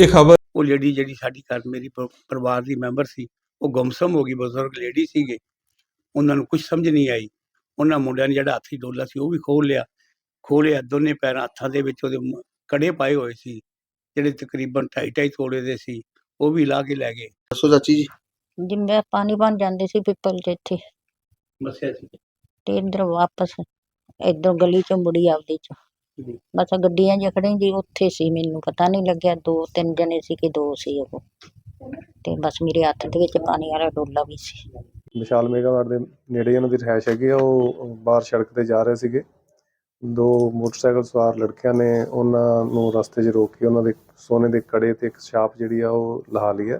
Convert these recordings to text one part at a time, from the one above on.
ਇਹ ਖਬਰ ਉਹ ਲੇਡੀ ਜਿਹੜੀ ਸਾਡੀ ਘਰ ਮੇਰੀ ਪ- ਪਰਿਵਾਰ ਦੀ ਮੈਂਬਰ ਸੀ ਉਹ ਗੁੰਮਸਮ ਹੋ ਗਈ ਬਜ਼ੁਰਗ ਲੇਡੀ ਸੀਗੇ। ਉਹਨਾਂ ਨੂੰ ਕੁਝ ਸਮਝ ਨਹੀਂ ਆਈ। ਉਹਨਾਂ ਮੁੰਡਿਆਂ ਨੇ ਜਿਹੜਾ ਹੱਥੀ ਡੋਲਾ ਸੀ ਉਹ ਵੀ ਖੋਲ ਲਿਆ। ਖੋਲਿਆ ਦੋਨੇ ਪੈਰਾਂ ਹੱਥਾਂ ਦੇ ਵਿੱਚ ਉਹਦੇ ਮ- ਕੜੇ ਪਾਏ ਹੋਏ ਸੀ। ਜਿਹੜੇ ਤਕਰੀਬਨ 2.5 ਤੋਲੇ ਦੇ ਸੀ ਉਹ ਵੀ ਲਾ ਕੇ ਲੈ ਗਏ। ਦੱਸੋ ਚਾਚੀ ਜੀ। ਜਿੰਦੇ ਪਾਣੀ ਬਣ ਜਾਂਦੇ ਸੀ ਪਿੱਪਲ ਚ ਇੱਥੇ। ਮਸਿਆ ਸੀ। ਤੇ ਇੱਧਰ ਵਾਪਸ ਇੱਧਰ ਗਲੀ ਚੋਂ ਮੁੜੀ ਆਪਦੀ ਚ। ਬਸ ਗੱਡੀਆਂ ਜਿਹਾ ਖੜੀਆਂ ਜੀ ਉੱਥੇ ਸੀ ਮੈਨੂੰ ਪਤਾ ਨਹੀਂ ਲੱਗਿਆ ਦੋ ਤਿੰਨ ਜਣੇ ਸੀ ਕਿ ਦੋ ਸੀ ਉਹ। ਤੇ ਬਸ ਮੇਰੇ ਹੱਥ ਦੇ ਵਿੱਚ ਪਾਣੀ ਵਾਲਾ ਡੋਲਾ ਵੀ ਸੀ। ਵਿਸ਼ਾਲ ਮੇਗਾਵਾਟ ਦੇ ਨੇੜੇ ਉਹਨਾਂ ਦੀ ਰਿਹਾਇਸ਼ ਹੈਗੀ ਆ ਉਹ ਬਾਹਰ ਸੜਕ ਤੇ ਜਾ ਰਹੇ ਸੀਗੇ। ਦੋ ਮੋਟਰਸਾਈਕਲ ਸਵਾਰ ਲੜਕਿਆਂ ਨੇ ਉਹਨਾਂ ਨੂੰ ਰਸਤੇ 'ਚ ਰੋਕ ਕੇ ਉਹਨਾਂ ਦੇ ਸੋਨੇ ਦੇ ਕੜੇ ਤੇ ਇੱਕ ਛਾਪ ਜਿਹੜੀ ਆ ਉਹ ਲਹਾ ਲਈ ਹੈ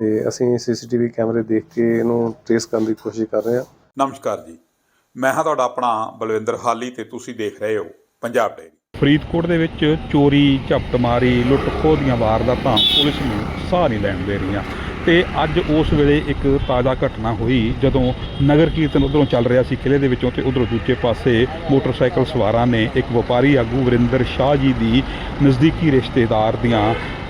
ਤੇ ਅਸੀਂ ਸੀਸੀਟੀਵੀ ਕੈਮਰੇ ਦੇਖ ਕੇ ਇਹਨੂੰ ਟ੍ਰੇਸ ਕਰਨ ਦੀ ਕੋਸ਼ਿਸ਼ ਕਰ ਰਹੇ ਹਾਂ ਨਮਸਕਾਰ ਜੀ। ਮੈਂ ਹਾਂ ਤੁਹਾਡਾ ਆਪਣਾ ਬਲਵਿੰਦਰ ਹਾਲੀ ਤੇ ਤੁਸੀਂ ਦੇਖ ਰਹੇ ਹੋ ਪੰਜਾਬ ਡੇਰੀ ਫਰੀਦਕੋਟ ਦੇ ਵਿੱਚ ਚੋਰੀ ਝਪਟਮਾਰੀ ਲੁੱਟ ਖੋਹ ਦੀਆਂ ਵਾਰਦਾਤਾਂ ਪੁਲਿਸ ਨੂੰ ਸਾਹ ਨਹੀਂ ਲੈਣ ਦੇ ਰਹੀਆਂ। ਤੇ ਅੱਜ ਉਸ ਵੇਲੇ ਇੱਕ ਤਾਜ਼ਾ ਘਟਨਾ ਹੋਈ ਜਦੋਂ ਨਗਰ ਕੀਰਤਨ ਉਧਰੋਂ ਚੱਲ ਰਿਹਾ ਸੀ ਕਿਲੇ ਦੇ ਵਿੱਚੋਂ ਤੇ ਉਧਰੋਂ ਦੂਜੇ ਪਾਸੇ ਮੋਟਰਸਾਈਕਲ ਸਵਾਰਾਂ ਨੇ ਇੱਕ ਵਪਾਰੀ ਆਗੂ ਵਰਿੰਦਰ ਸ਼ਾਹ ਜੀ ਦੀ ਨਜ਼ਦੀਕੀ ਰਿਸ਼ਤੇਦਾਰ ਦੀਆਂ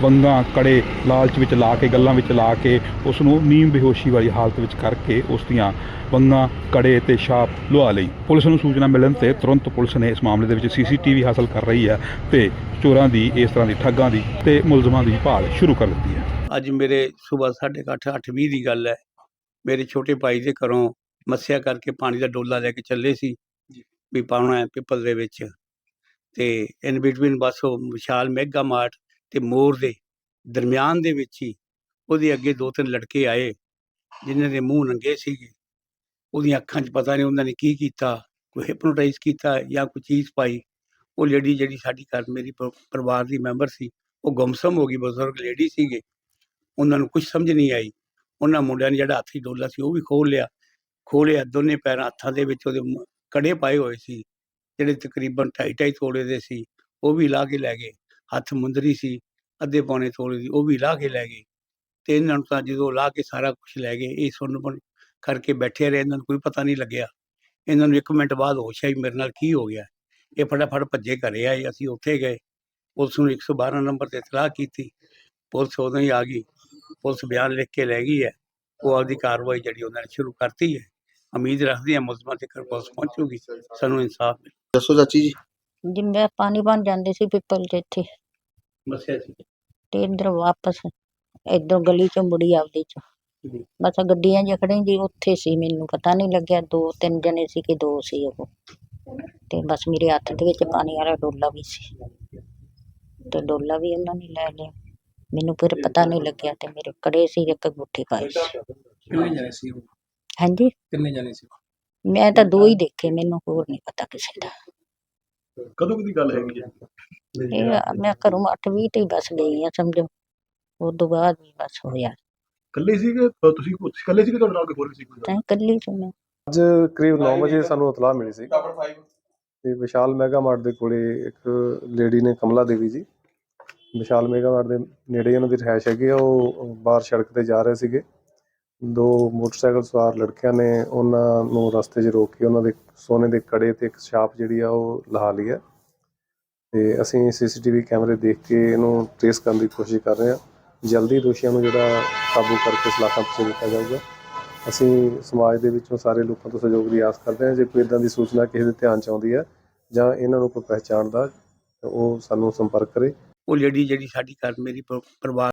ਵੰਗਾਂ ਕੜੇ ਲਾਲਚ ਵਿੱਚ ਲਾ ਕੇ, ਗੱਲਾਂ ਵਿੱਚ ਲਾ ਕੇ ਉਸ ਨੂੰ ਨੀਮ ਬੇਹੋਸ਼ੀ ਵਾਲੀ ਹਾਲਤ ਵਿੱਚ ਕਰਕੇ ਉਸ ਦੀਆਂ ਵੰਗਾਂ ਕੜੇ ਤੇ ਛਾਪ ਲੁਆ ਲਈ। ਪੁਲਿਸ ਨੂੰ ਸੂਚਨਾ ਮਿਲਣ ਤੇ ਤੁਰੰਤ ਪੁਲਿਸ ਨੇ ਇਸ ਮਾਮਲੇ ਦੇ ਵਿੱਚ ਸੀਸੀਟੀਵੀ ਹਾਸਲ ਕਰ ਰਹੀ ਹੈ ਤੇ ਚੋਰਾਂ ਦੀ ਇਸ ਤਰ੍ਹਾਂ ਦੀ ਠੱਗਾਂ ਦੀ ਤੇ ਮੁਲਜ਼ਮਾਂ ਦੀ ਭਾਲ ਸ਼ੁਰੂ ਕਰ ਦਿੱਤੀ ਹੈ। ਅੱਜ ਮੇਰੇ ਸਵੇਰ 8:30 8:20 ਦੀ ਗੱਲ ਹੈ। ਮੇਰੇ ਛੋਟੇ ਭਾਈ ਦੇ ਘਰੋਂ ਮੱਸਿਆ ਕਰਕੇ ਪਾਣੀ ਦਾ ਡੋਲਾ ਲੈ ਕੇ ਚੱਲੇ ਸੀ ਵੀ ਪਾਉਣਾ ਹੈ ਪਿੱਪਲ ਦੇ ਵਿੱਚ। ਤੇ ਇਨ ਬਿਟਵੀਨ ਬਸ ਉਹ ਵਿਸ਼ਾਲ ਮੈਗਾ ਮਾਰਟ ਤੇ ਮੋਰ ਦੇ ਦਰਮਿਆਨ ਦੇ ਵਿੱਚ ਹੀ ਉਹਦੇ ਅੱਗੇ ਦੋ ਤਿੰਨ ਲੜਕੇ ਆਏ ਜਿਨ੍ਹਾਂ ਦੇ ਮੂੰਹ ਨੰਗੇ ਸੀਗੇ। ਉਹਦੀਆਂ ਅੱਖਾਂ 'ਚ ਪਤਾ ਨਹੀਂ ਉਹਨਾਂ ਨੇ ਕੀ ਕੀਤਾ ਕੋਈ ਹਿਪਨੋਟਾਈਜ਼ ਕੀਤਾ ਜਾਂ ਕੋਈ ਚੀਜ਼ ਪਾਈ। ਉਹ ਲੇਡੀ ਜਿਹੜੀ ਸਾਡੀ ਘਰ ਮੇਰੀ ਪਰਿਵਾਰ ਦੀ ਮੈਂਬਰ ਸੀ ਉਹ ਗੁੰਮਸਮ ਹੋ ਗਈ ਬਜ਼ੁਰਗ ਲੇਡੀ ਸੀਗੇ। ਉਹਨਾਂ ਨੂੰ ਕੁਝ ਸਮਝ ਨਹੀਂ ਆਈ। ਉਹਨਾਂ ਮੁੰਡਿਆਂ ਨੇ ਜਿਹੜਾ ਹੱਥੀ ਡੋਲਾ ਸੀ ਉਹ ਵੀ ਖੋਲ ਲਿਆ। ਖੋਲਿਆ ਦੋਨੇ ਪੈਰਾਂ ਹੱਥਾਂ ਦੇ ਵਿੱਚ ਉਹਦੇ ਕੜੇ ਪਾਏ ਹੋਏ ਸੀ, ਜਿਹੜੇ ਤਕਰੀਬਨ 2.5 ਤੋਲੇ ਦੇ ਸੀ, ਉਹ ਵੀ ਲਾ ਕੇ ਲੈ ਗਏ। ਹੱਥ ਮੁੰਦਰੀ ਸੀ, ਅੱਧੇ ਪੌਣੇ ਤੋਲੇ ਦੀ, ਉਹ ਵੀ ਲਾ ਕੇ ਲੈ ਗਏ। ਤੇ ਇਹਨਾਂ ਨੂੰ ਤਾਂ ਜਦੋਂ ਲਾ ਕੇ ਸਾਰਾ ਕੁਝ ਲੈ ਗਏ, ਇਹ ਸੁਣ ਕਰਕੇ ਬੈਠੇ ਰਹੇ, ਇਹਨਾਂ ਨੂੰ ਕੋਈ ਪਤਾ ਨਹੀਂ ਲੱਗਿਆ। ਇਹਨਾਂ ਨੂੰ ਇੱਕ ਮਿੰਟ ਬਾਅਦ ਹੋਸ਼ ਆਈ, ਮੇਰੇ ਨਾਲ ਕੀ ਹੋ ਗਿਆ? ਇਹ ਫਟਾਫਟ ਭੱਜੇ ਘਰੇ ਆਏ, ਅਸੀਂ ਉੱਥੇ ਗਏ। ਪੁਲਿਸ ਨੂੰ 112 ਨੰਬਰ ਤੇ ਇਤਲਾਹ ਕੀਤੀ। ਪੁਲਿਸ ਉਦੋਂ ਹੀ ਆ ਗਈ। ਪੁਲਿਸ ਬਿਆਨ ਲਿਖ ਕੇ ਲੈ ਗਈ ਹੈ। ਉਹ ਆਪਦੀ ਕਾਰਵਾਈ ਜਿਹੜੀ ਉਹਨਾਂ ਨੇ ਸ਼ੁਰੂ ਕਰਤੀ ਹੈ। ਉਮੀਦ ਰੱਖਦੇ ਹਾਂ ਮੁਲਜ਼ਮਾਂ ਤੇ ਪੁਲਿਸ ਪਹੁੰਚੂਗੀ। ਸਾਨੂੰ ਇਨਸਾਫ ਮਿਲੇ। ਦੱਸੋ ਚਾਚੀ ਜੀ। ਜਿੰਦੇ ਪਾਣੀ ਬਣ ਜਾਂਦੇ ਸੀ ਪਿੱਪਲ ਚ ਇੱਥੇ। ਮਸਿਆ ਸੀ। ਤੇ ਇੱਧਰ ਵਾਪਸ ਇੱਧਰ ਗਲੀ ਚੋਂ ਮੁੜੀ ਆਪਦੀ ਚ। ਬਸ ਗੱਡੀਆਂ ਜਿਹਾ ਖੜੀਆਂ ਜੀ ਉੱਥੇ ਸੀ ਮੈਨੂੰ ਪਤਾ ਨਹੀਂ ਲੱਗਿਆ। ਦੋ ਤਿੰਨ ਜਣੇ ਸੀ ਕਿ ਦੋ ਸੀ ਉਹ। ਤੇ ਬਸ ਮੇਰੇ ਹੱਥ ਦੇ ਵਿੱਚ ਪਾਣੀ ਵਾਲਾ ਡੋਲਾ ਵੀ ਸੀ। ਤੇ ਡੋਲਾ ਵੀ ਉਹਨਾਂ ਨੇ ਲੈ ਲਿਆ। ਮੈਨੂੰ ਫਿਰ ਪਤਾ ਨਹੀਂ ਲੱਗਿਆ ਤੇ ਮੇਰੇ ਕੜੇ ਸੀ ਇੱਕ ਅੰਗੂਠੀ ਪਾਈ ਸੀ ਕਿੰਨੇ ਜਣੇ ਸੀ ਉਹ? ਹਾਂਜੀ? ਕਿੰਨੇ ਜਣੇ ਸੀ ਮੈਂ ਤਾਂ ਦੋ ਹੀ ਦੇਖੇ ਮੈਨੂੰ ਹੋਰ ਨਹੀਂ ਪਤਾ ਕਿਸੇ ਦਾ। ਕਦੋਂ ਦੀ ਗੱਲ ਹੈਗੀ ਹੈ ਇਹ ਮੈਂ ਘਰੋਂ ਅੱਠ ਵੀਹ ਤੇ ਹੀ ਬਸ ਗਈ ਆ ਸਮਝੋ। ਉਸ ਤੋਂ ਬਾਅਦ ਵੀ ਬਸ ਹੋਇਆ। ਇਕੱਲੇ ਸੀਗੇ ਅ, ਤੁਸੀਂ ਤੁਸੀਂ ਇਕੱਲੇ ਸੀਗੇ ਤੁਹਾਡੇ ਨਾਲ ਕੋਈ ਹੋਰ ਵੀ ਸੀ ਕੋਈ? ਤਾਂ ਇਕੱਲੀ ਚ ਮੈਂ। ਅੱਜ ਕਰੀਬ 9 ਵਜੇ ਸਾਨੂੰ ਇਤਲਾਹ ਮਿਲੀ ਸੀ। ਤੇ ਵਿਸ਼ਾਲ ਮੈਗਾਮਾਰਟ ਦੇ ਕੋਲੇ ਇੱਕ ਲੇਡੀ ਨੇ ਕਮਲਾ ਦੇਵੀ ਜੀ ਵਿਸ਼ਾਲ ਮੈਗਾਮਾਰਟ ਦੇ ਨੇੜੇ ਉਹਨਾਂ ਦੀ ਰਿਹਾਇਸ਼ ਹੈਗੀ ਆ, ਉਹ ਬਾਹਰ ਸੜਕ ਤੇ ਜਾ ਰਹੇ ਸੀਗੇ। ਦੋ ਮੋਟਰਸਾਈਕਲ ਸਵਾਰ ਲੜਕਿਆਂ ਨੇ ਉਹਨਾਂ ਨੂੰ ਰਸਤੇ 'ਚ ਰੋਕ ਕੇ ਉਹਨਾਂ ਦੇ ਸੋਨੇ ਦੇ ਕੜੇ ਤੇ ਇੱਕ ਛਾਪ ਜਿਹੜੀ ਆ, ਉਹ ਲਹਾ ਲਈ ਹੈ ਤੇ ਅਸੀਂ ਸੀਸੀਟੀਵੀ ਕੈਮਰੇ ਦੇਖ ਕੇ ਇਹਨੂੰ ਟ੍ਰੇਸ ਕਰਨ ਦੀ ਕੋਸ਼ਿਸ਼ ਕਰ ਰਹੇ ਹਾਂ ਜਲਦੀ ਦੋਸ਼ੀਆਂ ਨੂੰ ਜਿਹੜਾ ਕਾਬੂ ਕਰਕੇ ਸਲਾਖਾਂ ਪਿੱਛੇ ਦਿੱਤਾ ਜਾਊਗਾ। ਅਸੀਂ ਸਮਾਜ ਦੇ ਵਿੱਚੋਂ ਸਾਰੇ ਲੋਕਾਂ ਤੋਂ ਸਹਿਯੋਗ ਦੀ ਆਸ ਕਰਦੇ ਹਾਂ, ਜੇ ਕੋਈ ਇਦਾਂ ਦੀ ਸੂਚਨਾ ਕਿਸੇ ਦੇ ਧਿਆਨ ਚ ਆਉਂਦੀ ਹੈ ਜਾਂ ਇਹਨਾਂ ਨੂੰ ਕੋਈ ਪਹਿਚਾਣਦਾ ਤਾਂ ਉਹ ਸਾਨੂੰ ਸੰਪਰਕ ਕਰੇ। ਉਹ ਲੇਡੀ ਜਿਹੜੀ ਸਾਡੀ ਘਰ ਮੇਰੀ ਪ- ਪਰਿਵਾਰ